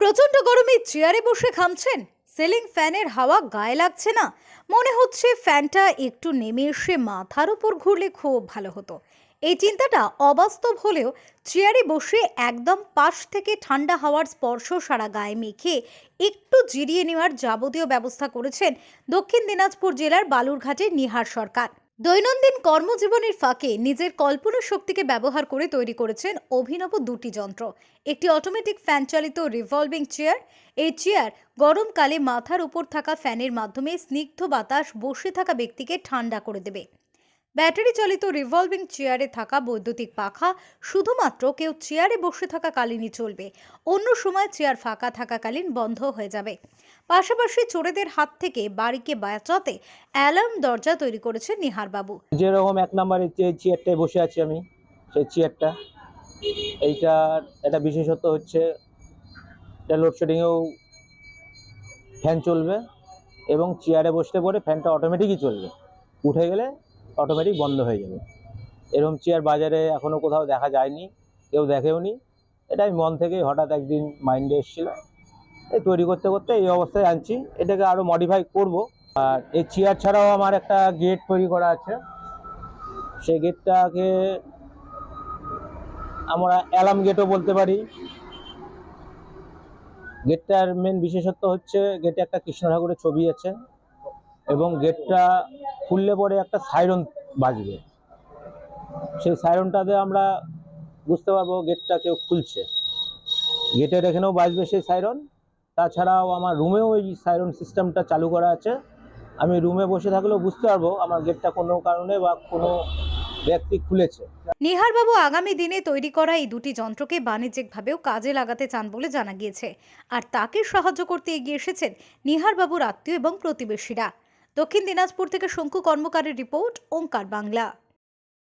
প্রচণ্ড গরমে চেয়ারে বসে ঘামছেন। সিলিং ফ্যানের হাওয়া গায়ে লাগছে না। মনে হচ্ছে ফ্যানটা একটু নেমে এসে মাথার উপর ঘুরলে খুব ভালো হতো। এই চিন্তাটা অবাস্তব হলেও চেয়ারে বসে একদম পাশ থেকে ঠান্ডা হাওয়ার স্পর্শ সারা গায়ে মেখে একটু জিরিয়ে নেওয়ার যাবতীয় ব্যবস্থা করেছেন দক্ষিণ দিনাজপুর জেলার বালুরঘাটের নিহার সরকার। দৈনন্দিন কর্মজীবনের ফাঁকে নিজের কল্পনা শক্তিকে ব্যবহার করে তৈরি করেছেন অভিনব দুটি যন্ত্র। একটি অটোমেটিক ফ্যান চালিত রিভলভিং চেয়ার এই চেয়ার গরমকালে মাথার উপর থাকা ফ্যানের মাধ্যমে স্নিগ্ধ বাতাস বসে থাকা ব্যক্তিকে ঠান্ডা করে দেবে। ব্যাটারি চালিত রিভলভিং চেয়ারে থাকা বৈদ্যুতিক পাখা শুধুমাত্র কেউ চেয়ারে বসে থাকা কালীনই চলবে। অন্য সময় চেয়ার ফাঁকা থাকাকালীন বন্ধ হয়ে যাবে। পাশাপাশি চোরেদের হাত থেকে বাড়িকে বাঁচাতে অ্যালার্ম দরজা তৈরি করেছে নিহারবাবু। যেরকম এক নম্বরে যে চেয়ারটায় বসে আছি আমি, সেই চেয়ারটা এইটার একটা বিশেষত্ব হচ্ছে, এটা লোডশেডিংয়েও ফ্যান চলবে এবং চেয়ারে বসতে পরে ফ্যানটা অটোমেটিকই চলবে। উঠে গেলে অটোমেটিক বন্ধ হয়ে যাবে। এরকম চেয়ার বাজারে এখনও কোথাও দেখা যায়নি, কেউ দেখেওনি এটা আমি মন থেকে হঠাৎ একদিন মাইন্ডে এসেছিল। এই তৈরি করতে করতে এই অবস্থায় আনছি। এটাকে আরও মডিফাই করব। আর এই চেয়ার ছাড়াও আমার একটা গেট তৈরি করা আছে। সেই গেটটাকে আমরা অ্যালার্ম গেটও বলতে পারি। গেটটার মেন বিশেষত্ব হচ্ছে গেটে একটা কৃষ্ণ ঠাকুরের ছবি আছে। এবং গেটটা খুললে পরে একটা সাইরন বাজবে। সেই সাইরনটাতে আমরা বুঝতে পারব গেটটা কেউ খুলছে। গেটের এখানেও বাজবে সেই সাইরন তাছাড়াও আমার রুমেও এই সাইরন সিস্টেমটা চালু করা আছে। আমি রুমে বসে থাকলেও বুঝতে পারব আমার গেটটা কোনো কারণে বা কোনো ব্যক্তি খুলেছে। নিহারবাবু আগামী দিনে তৈরি করা এই দুটি যন্ত্রকে বাণিজ্যিকভাবেও কাজে লাগাতে চান বলে জানা গিয়েছে। আর তাকে সাহায্য করতে এগিয়ে এসেছেন নিহারবাবুর আত্মীয় এবং প্রতিবেশীরা। দক্ষিণ দিনাজপুর থেকে শঙ্কু কর্মকারের রিপোর্ট ওঙ্কার বাংলা।